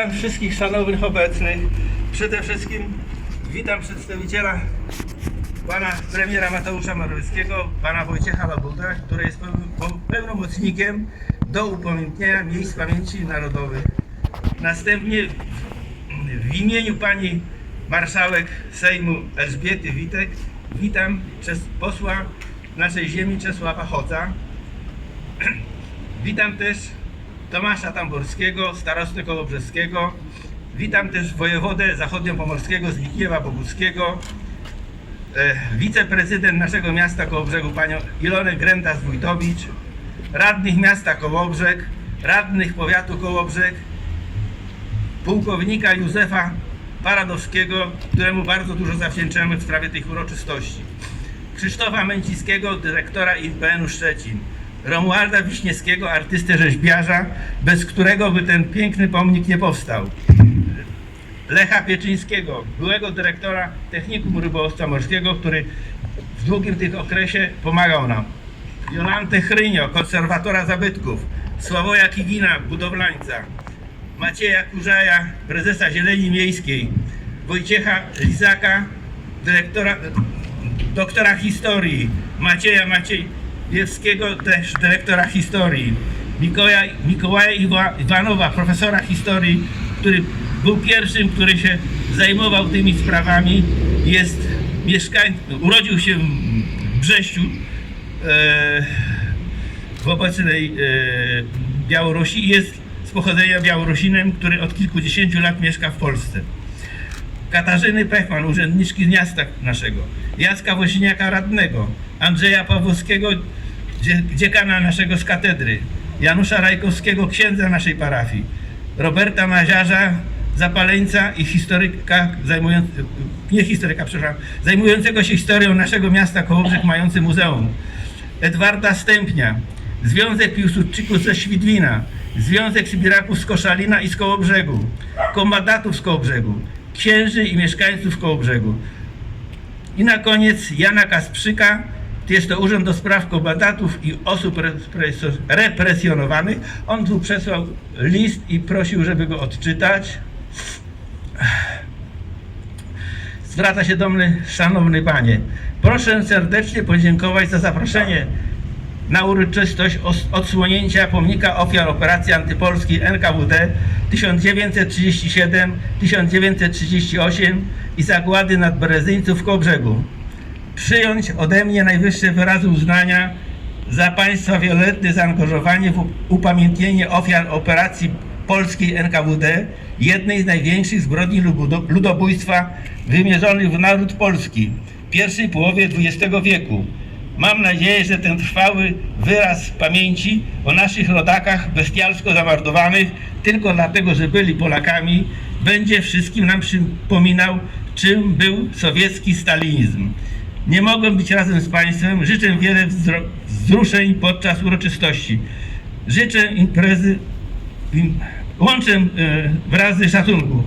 Witam wszystkich szanownych obecnych. Przede wszystkim witam przedstawiciela pana premiera Mateusza Morawieckiego, pana Wojciecha Labuda, który jest pełnomocnikiem do upamiętnienia miejsc pamięci narodowych. Następnie w imieniu pani marszałek Sejmu Elżbiety Witek witam posła naszej ziemi Czesława Chodza. Witam też Tomasza Tamborskiego, starostę Kołobrzeskiego. Witam też wojewodę zachodniopomorskiego Zbigniewa Boguckiego, e, wiceprezydent naszego miasta Kołobrzegu panią Ilonę Gręta-Wójtowicz, radnych miasta Kołobrzeg, radnych powiatu Kołobrzeg, pułkownika Józefa Paradowskiego, któremu bardzo dużo zawdzięczamy w sprawie tych uroczystości. Krzysztofa Męciskiego, dyrektora IPN-u Szczecin. Romualda Wiśniewskiego, artystę rzeźbiarza, bez którego by ten piękny pomnik nie powstał. Lecha Pieczyńskiego, byłego dyrektora Technikum Rybołówstwa Morskiego, który w długim tych okresie pomagał nam. Jolantę Chrynio, konserwatora zabytków. Sławoja Kigina, budowlańca. Macieja Kurzaja, prezesa Zieleni Miejskiej. Wojciecha Lizaka, dyrektora, doktora historii. Macieja Maciejewskiego, też dyrektora historii. Mikołaja, Mikołaja Iwa, Iwanowa, profesora historii, który był pierwszym, który się zajmował tymi sprawami. Jest mieszkańcem, urodził się w Brześciu, e, w obecnej e, Białorusi jest z pochodzenia Białorusinem, który od kilkudziesięciu lat mieszka w Polsce. Katarzyny Pechman, urzędniczki z miasta naszego, Jacka Woźniaka radnego, Andrzeja Pawłowskiego, dziekana naszego z katedry, Janusza Rajkowskiego, księdza naszej parafii, Roberta Maziarza, zapaleńca i historyka zajmującego, nie historyka, przepraszam, zajmującego się historią naszego miasta Kołobrzeg, mający muzeum, Edwarda Stępnia, Związek Piłsudczyków ze Świdwina, Związek Sybiraków z Koszalina i z Kołobrzegu, kombatantów z Kołobrzegu, księży i mieszkańców Kołobrzegu. I na koniec Jana Kasprzyka, jest to Urząd do Spraw Kombatantów i Osób Repres- Represjonowanych. On tu przesłał list i prosił, żeby go odczytać. Zwraca się do mnie, szanowny panie. Proszę serdecznie podziękować za zaproszenie na uroczystość odsłonięcia pomnika ofiar operacji antypolskiej NKWD 1937-1938 i zagłady nad Berezyńców w Kołbrzegu. Przyjąć ode mnie najwyższe wyrazy uznania za Państwa wieloletnie zaangażowanie w upamiętnienie ofiar operacji polskiej NKWD, jednej z największych zbrodni ludo- ludobójstwa wymierzonych w naród polski w pierwszej połowie XX wieku. Mam nadzieję, że ten trwały wyraz pamięci o naszych rodakach bestialsko zamordowanych tylko dlatego, że byli Polakami, będzie wszystkim nam przypominał, czym był sowiecki stalinizm. Nie mogłem być razem z Państwem. Życzę wiele wzruszeń podczas uroczystości. Życzę imprezy, im, łączę e, wyrazy szacunku.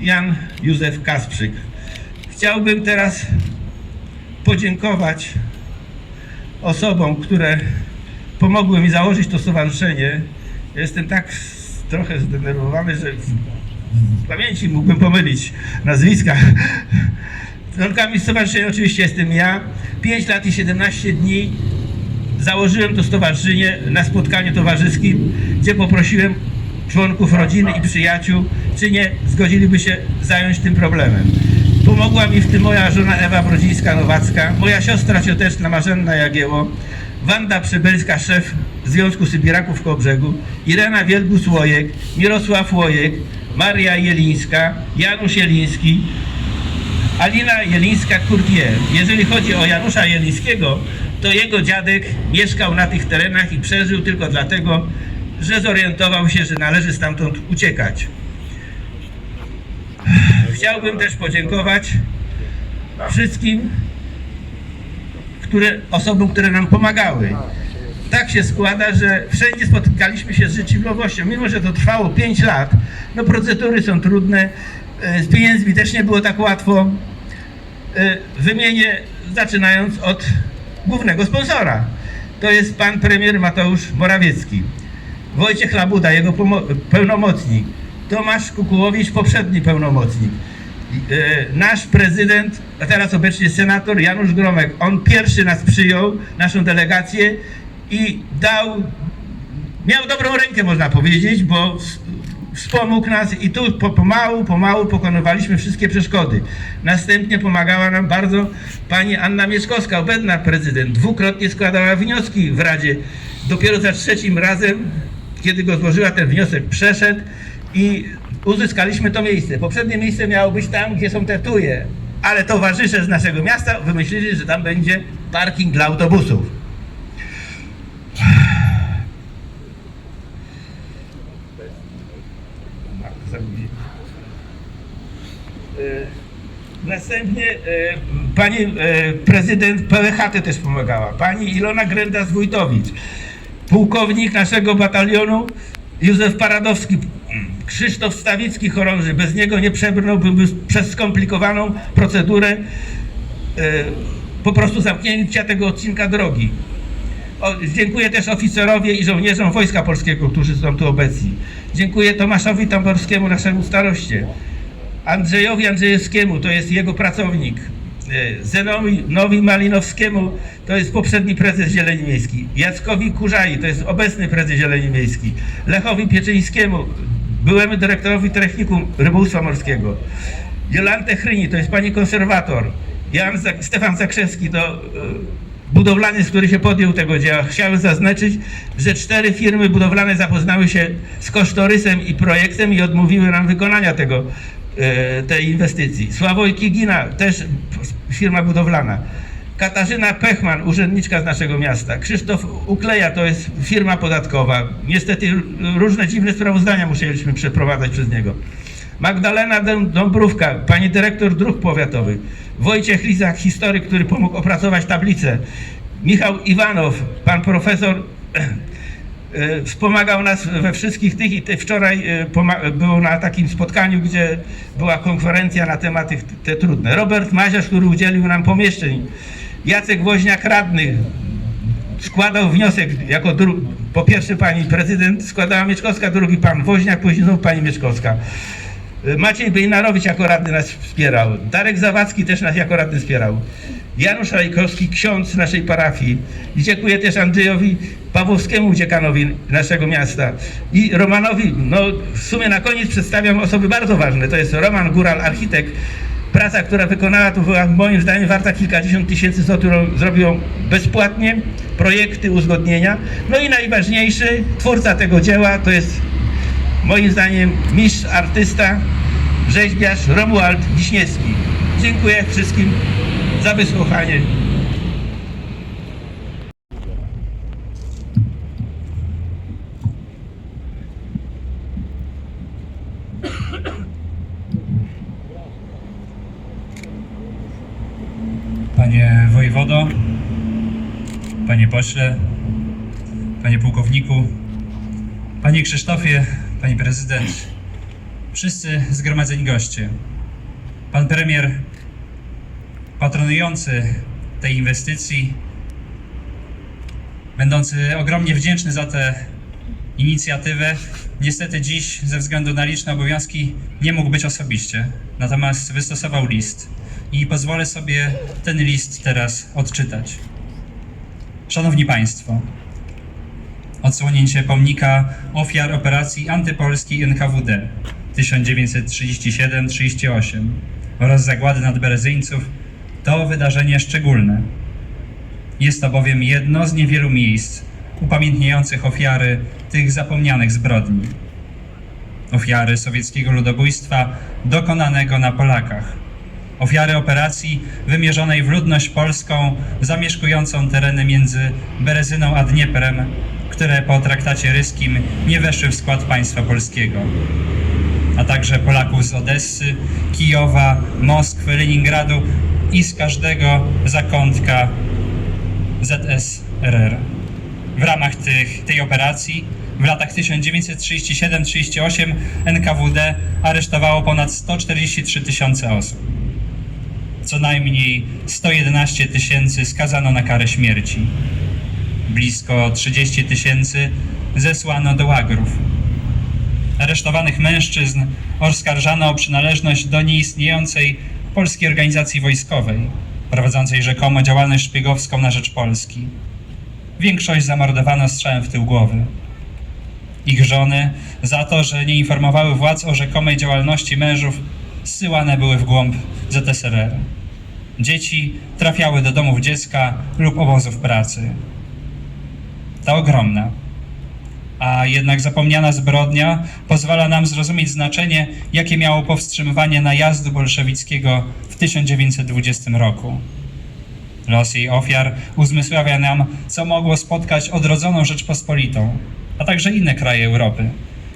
Jan Józef Kasprzyk. Chciałbym teraz podziękować osobom, które pomogły mi założyć to stowarzyszenie. Jestem tak trochę zdenerwowany, że w pamięci mógłbym pomylić nazwiska. Członkami stowarzyszenia oczywiście jestem ja. 5 lat i 17 dni założyłem to stowarzyszenie na spotkaniu towarzyskim, gdzie poprosiłem członków rodziny i przyjaciół, czy nie zgodziliby się zająć tym problemem. Pomogła mi w tym moja żona Ewa Brodzińska-Nowacka, moja siostra cioteczna Marzenna Jagieło, Wanda Przybylska, szef Związku Sybiraków w Kołbrzegu, Irena Wielgus-Łojek, Mirosław Łojek, Maria Jelińska, Janusz Jeliński, Alina Jelińska-Courtier. Jeżeli chodzi o Janusza Jelińskiego, to jego dziadek mieszkał na tych terenach i przeżył tylko dlatego, że zorientował się, że należy stamtąd uciekać. Chciałbym też podziękować wszystkim które, osobom, które nam pomagały. Tak się składa, że wszędzie spotykaliśmy się z życzliwością, mimo że to trwało 5 lat. No procedury są trudne, z pieniędzmi też nie było tak łatwo. E, Wymienię, zaczynając od głównego sponsora. To jest pan premier Mateusz Morawiecki. Wojciech Labuda, jego pełnomocnik. Tomasz Kukułowicz, poprzedni pełnomocnik. E, Nasz prezydent, a teraz obecnie senator Janusz Gromek, on pierwszy nas przyjął, naszą delegację i dał, miał dobrą rękę można powiedzieć, bo wspomógł nas i tu po, pomału, pomału pokonywaliśmy wszystkie przeszkody. Następnie pomagała nam bardzo pani Anna Mieszkowska, obecna prezydent. Dwukrotnie składała wnioski w Radzie. Dopiero za trzecim razem, kiedy go złożyła, ten wniosek przeszedł i uzyskaliśmy to miejsce. Poprzednie miejsce miało być tam, gdzie są te tuje, ale towarzysze z naszego miasta wymyślili, że tam będzie parking dla autobusów. E, Następnie e, pani e, prezydent PWHT też pomagała. Pani Ilona Grenda z Wójtowic. Pułkownik naszego batalionu Józef Paradowski. Krzysztof Stawicki chorąży. Bez niego nie przebrnąłbym przez skomplikowaną procedurę e, po prostu zamknięcia tego odcinka drogi. O, dziękuję też oficerowie i żołnierzom Wojska Polskiego, którzy są tu obecni. Dziękuję Tomaszowi Tamborskiemu, naszemu staroście. Andrzejowi Andrzejewskiemu, to jest jego pracownik. E, Zenowi Nowi Malinowskiemu, to jest poprzedni prezes Zieleni Miejskiej. Jackowi Kurzai, to jest obecny prezes Zieleni Miejskiej. Lechowi Pieczyńskiemu, byłemu dyrektorowi Technikum Rybołówstwa Morskiego. Jolantę Chryni, to jest pani konserwator. Jan Zak- Stefan Zakrzewski, to e, budowlaniec, który się podjął tego dzieła. Chciałem zaznaczyć, że cztery firmy budowlane zapoznały się z kosztorysem i projektem i odmówiły nam wykonania tego, tej inwestycji. Sławoj Kigina, też firma budowlana. Katarzyna Pechman, urzędniczka z naszego miasta. Krzysztof Ukleja, to jest firma podatkowa. Niestety różne dziwne sprawozdania musieliśmy przeprowadzać przez niego. Magdalena Dąbrówka, pani dyrektor dróg powiatowych. Wojciech Lizak, historyk, który pomógł opracować tablicę. Michał Iwanow, pan profesor, e, wspomagał nas we wszystkich tych i te wczoraj poma- był na takim spotkaniu, gdzie była konferencja na tematy te trudne. Robert Maziarz, który udzielił nam pomieszczeń. Jacek Woźniak, radny, składał wniosek jako po pierwsze pani prezydent składała Mieczkowska, drugi pan Woźniak, później znowu pani Mieczkowska. Y, Maciej Bejnarowicz jako radny nas wspierał. Darek Zawadzki też nas jako radny wspierał. Janusz Rajkowski, ksiądz naszej parafii. I dziękuję też Andrzejowi Pawłowskiemu, dziekanowi naszego miasta. I Romanowi, no w sumie na koniec przedstawiam osoby bardzo ważne. To jest Roman Góral, architekt. Praca, która wykonała, to była moim zdaniem warta kilkadziesiąt tysięcy złotych, zrobił bezpłatnie, projekty, uzgodnienia. No i najważniejszy, twórca tego dzieła, to jest moim zdaniem mistrz artysta, rzeźbiarz Romuald Wiśniewski. Dziękuję wszystkim za wysłuchanie. Panie wojewodo, panie pośle, panie pułkowniku, panie Krzysztofie, pani prezydent, wszyscy zgromadzeni goście, pan premier patronujący tej inwestycji, będący ogromnie wdzięczny za tę inicjatywę, niestety dziś ze względu na liczne obowiązki nie mógł być osobiście, natomiast wystosował list i pozwolę sobie ten list teraz odczytać. Szanowni Państwo, odsłonięcie pomnika ofiar operacji antypolskiej NKWD 1937-38 oraz zagłady nadberezyńców to wydarzenie szczególne. Jest to bowiem jedno z niewielu miejsc upamiętniających ofiary tych zapomnianych zbrodni. Ofiary sowieckiego ludobójstwa dokonanego na Polakach. Ofiary operacji wymierzonej w ludność polską zamieszkującą tereny między Berezyną a Dnieprem, które po traktacie ryskim nie weszły w skład państwa polskiego a także Polaków z Odessy, Kijowa, Moskwy, Leningradu i z każdego zakątka ZSRR. W ramach tych, tej operacji w latach 1937-38 NKWD aresztowało ponad 143 tysiące osób. Co najmniej 111 tysięcy skazano na karę śmierci. Blisko 30 tysięcy zesłano do łagrów aresztowanych mężczyzn oskarżano o przynależność do nieistniejącej polskiej organizacji wojskowej, prowadzącej rzekomo działalność szpiegowską na rzecz Polski. Większość zamordowano strzałem w tył głowy. Ich żony, za to, że nie informowały władz o rzekomej działalności mężów, zsyłane były w głąb ZSRR. Dzieci trafiały do domów dziecka lub obozów pracy. Ta ogromna, a jednak zapomniana zbrodnia pozwala nam zrozumieć znaczenie, jakie miało powstrzymywanie najazdu bolszewickiego w 1920 roku. Los jej ofiar uzmysławia nam, co mogło spotkać odrodzoną Rzeczpospolitą, a także inne kraje Europy,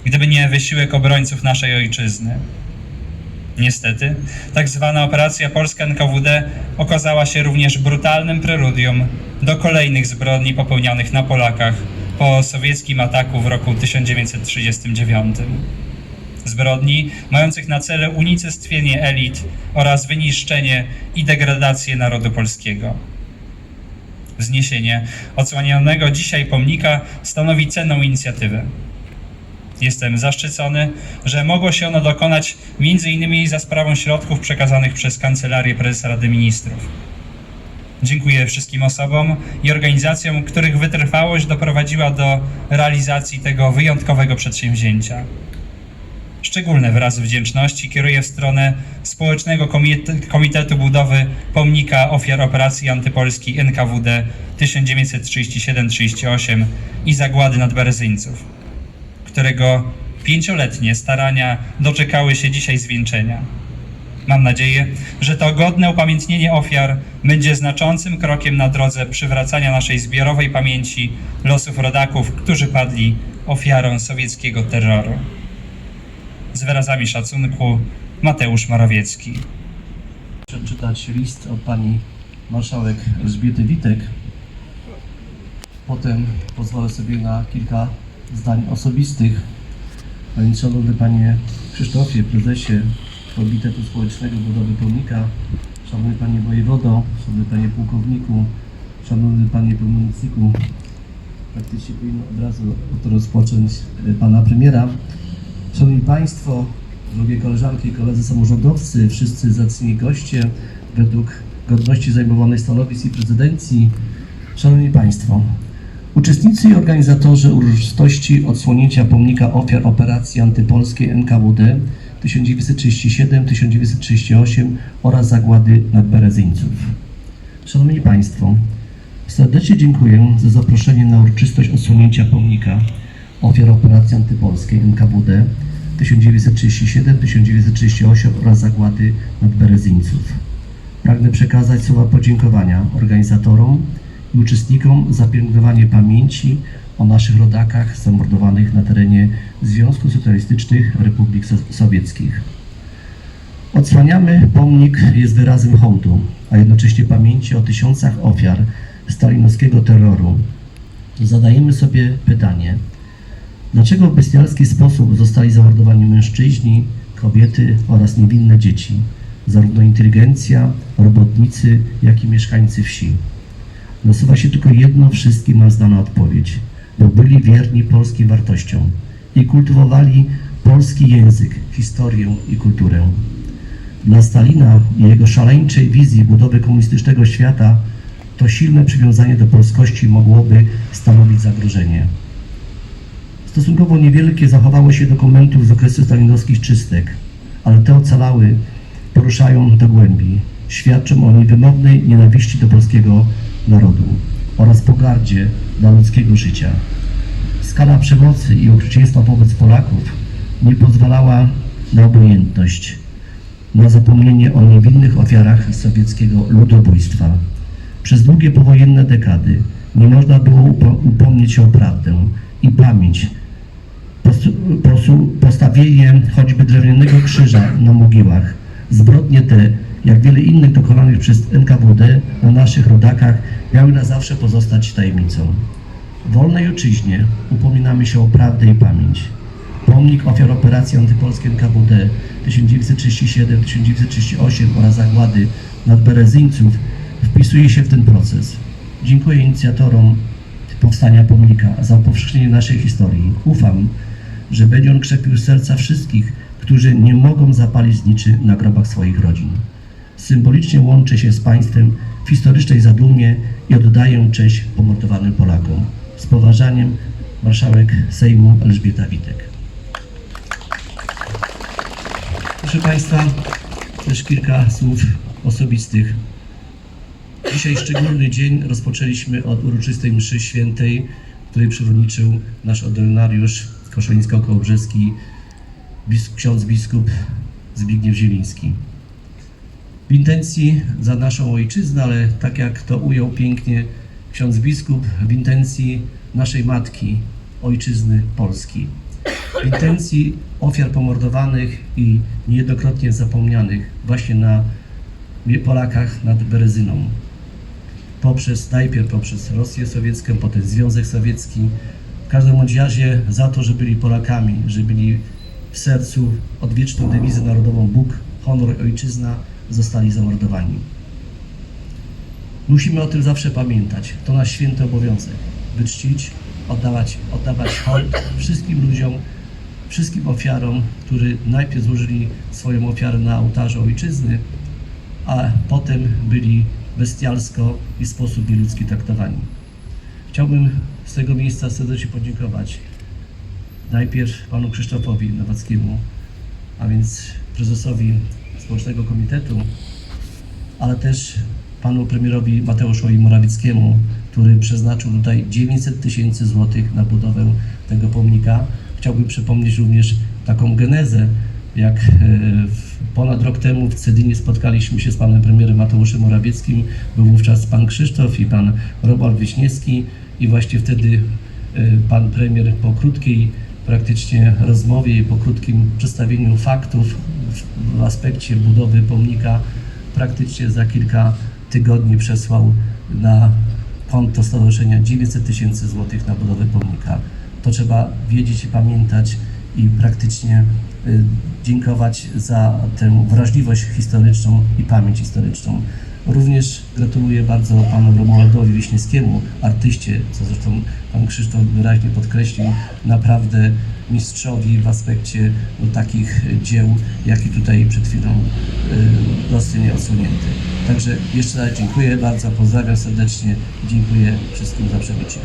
gdyby nie wysiłek obrońców naszej ojczyzny. Niestety, tak zwana operacja polska NKWD okazała się również brutalnym preludium do kolejnych zbrodni popełnionych na Polakach po sowieckim ataku w roku 1939. Zbrodni mających na celu unicestwienie elit oraz wyniszczenie i degradację narodu polskiego. Wzniesienie odsłanianego dzisiaj pomnika stanowi cenną inicjatywę. Jestem zaszczycony, że mogło się ono dokonać m.in. za sprawą środków przekazanych przez Kancelarię Prezesa Rady Ministrów. Dziękuję wszystkim osobom i organizacjom, których wytrwałość doprowadziła do realizacji tego wyjątkowego przedsięwzięcia. Szczególne wyrazy wdzięczności kieruję w stronę Społecznego Komite- Komitetu Budowy Pomnika Ofiar Operacji Antypolskiej NKWD 1937-38 i Zagłady Nadberezyńców którego pięcioletnie starania doczekały się dzisiaj zwieńczenia. Mam nadzieję, że to godne upamiętnienie ofiar będzie znaczącym krokiem na drodze przywracania naszej zbiorowej pamięci losów rodaków, którzy padli ofiarą sowieckiego terroru. Z wyrazami szacunku Mateusz Morawiecki. przeczytać list od pani marszałek Elżbiety Witek. Potem pozwolę sobie na kilka zdań osobistych. Więc szanowny panie Krzysztofie, prezesie Komitetu Społecznego Budowy Pomnika, szanowny panie wojewodo, szanowny panie pułkowniku, szanowny panie pełnomocniku, praktycznie powinno od razu od rozpocząć e, pana premiera. Szanowni Państwo, drogie koleżanki i koledzy samorządowcy, wszyscy zacni goście, według godności zajmowanych stanowisk i prezydencji, Szanowni Państwo, uczestnicy i organizatorzy uroczystości odsłonięcia pomnika ofiar operacji antypolskiej NKWD 1937-1938 oraz zagłady nadberezyńców. Szanowni Państwo, serdecznie dziękuję za zaproszenie na uroczystość odsłonięcia pomnika ofiar operacji antypolskiej NKWD 1937-1938 oraz zagłady nadberezyńców. Pragnę przekazać słowa podziękowania organizatorom i uczestnikom za pielęgnowanie pamięci o naszych rodakach zamordowanych na terenie Związku Socjalistycznych Republik So- Sowieckich. Odsłaniamy pomnik jest wyrazem hołdu, a jednocześnie pamięci o tysiącach ofiar stalinowskiego terroru. Zadajemy sobie pytanie, dlaczego w bestialski sposób zostali zamordowani mężczyźni, kobiety oraz niewinne dzieci, zarówno inteligencja, robotnicy, jak i mieszkańcy wsi. Nasuwa się tylko jedno wszystkim nam znana odpowiedź, byli wierni polskim wartościom i kultywowali polski język, historię i kulturę. Dla Stalina i jego szaleńczej wizji budowy komunistycznego świata to silne przywiązanie do polskości mogłoby stanowić zagrożenie. Stosunkowo niewielkie zachowało się dokumentów z okresu stalinowskich czystek, ale te ocalały, poruszają do głębi, świadczą o niewymownej nienawiści do polskiego narodu oraz pogardzie dla ludzkiego życia. Skala przemocy i okrucieństwa wobec Polaków nie pozwalała na obojętność, na zapomnienie o niewinnych ofiarach sowieckiego ludobójstwa. Przez długie powojenne dekady nie można było upo- upomnieć się o prawdę i pamięć postawienie choćby drewnianego krzyża na mogiłach. Zbrodnie te, jak wiele innych dokonanych przez NKWD na naszych rodakach, miały na zawsze pozostać tajemnicą. W wolnej ojczyźnie upominamy się o prawdę i pamięć. Pomnik ofiar operacji antypolskiej NKWD 1937-1938 oraz zagłady nadberezyńców wpisuje się w ten proces. Dziękuję inicjatorom powstania pomnika za upowszechnienie naszej historii. Ufam, że będzie on krzepił serca wszystkich, którzy nie mogą zapalić zniczy na grobach swoich rodzin. Symbolicznie łączę się z Państwem w historycznej zadumie i oddaję cześć pomordowanym Polakom. Z poważaniem marszałek Sejmu Elżbieta Witek. Proszę Państwa, też kilka słów osobistych. Dzisiaj szczególny dzień rozpoczęliśmy od uroczystej mszy świętej, której przewodniczył nasz ordynariusz koszalińsko-kołobrzeski, ksiądz biskup Zbigniew Zieliński. W intencji za naszą ojczyznę, ale tak jak to ujął pięknie ksiądz biskup, w intencji naszej matki, ojczyzny Polski. W intencji ofiar pomordowanych i niejednokrotnie zapomnianych właśnie na Polakach nad Berezyną poprzez najpierw poprzez Rosję Sowiecką, potem Związek Sowiecki. W każdym razie za to, że byli Polakami, że byli w sercu odwieczną dewizę narodową Bóg, honor, ojczyzna, zostali zamordowani. Musimy o tym zawsze pamiętać. To nasz święty obowiązek. By czcić, oddawać, oddawać hołd wszystkim ludziom, wszystkim ofiarom, którzy najpierw złożyli swoją ofiarę na ołtarzu ojczyzny, a potem byli bestialsko i w sposób nieludzki traktowani. Chciałbym z tego miejsca serdecznie podziękować najpierw panu Krzysztofowi Nowackiemu, a więc prezesowi Społecznego Komitetu, ale też panu premierowi Mateuszowi Morawieckiemu, który przeznaczył tutaj 900 tysięcy złotych na budowę tego pomnika. Chciałbym przypomnieć również taką genezę, jak e, ponad rok temu w Cedynie spotkaliśmy się z panem premierem Mateuszem Morawieckim, był wówczas pan Krzysztof i pan Robert Wiśniewski i właśnie wtedy e, pan premier po krótkiej praktycznie rozmowie i po krótkim przedstawieniu faktów w, aspekcie budowy pomnika praktycznie za kilka tygodni przesłał na konto stowarzyszenia 900 tysięcy złotych na budowę pomnika. To trzeba wiedzieć i pamiętać i praktycznie y, dziękować za tę wrażliwość historyczną i pamięć historyczną. Również gratuluję bardzo panu Romualdowi Wiśniewskiemu, artyście, co zresztą pan Krzysztof wyraźnie podkreślił, naprawdę mistrzowi w aspekcie no, takich dzieł, jak i tutaj przed chwilą y, rozstrzygnie odsłonięty. Także jeszcze raz dziękuję bardzo, pozdrawiam serdecznie, dziękuję wszystkim za przybycie.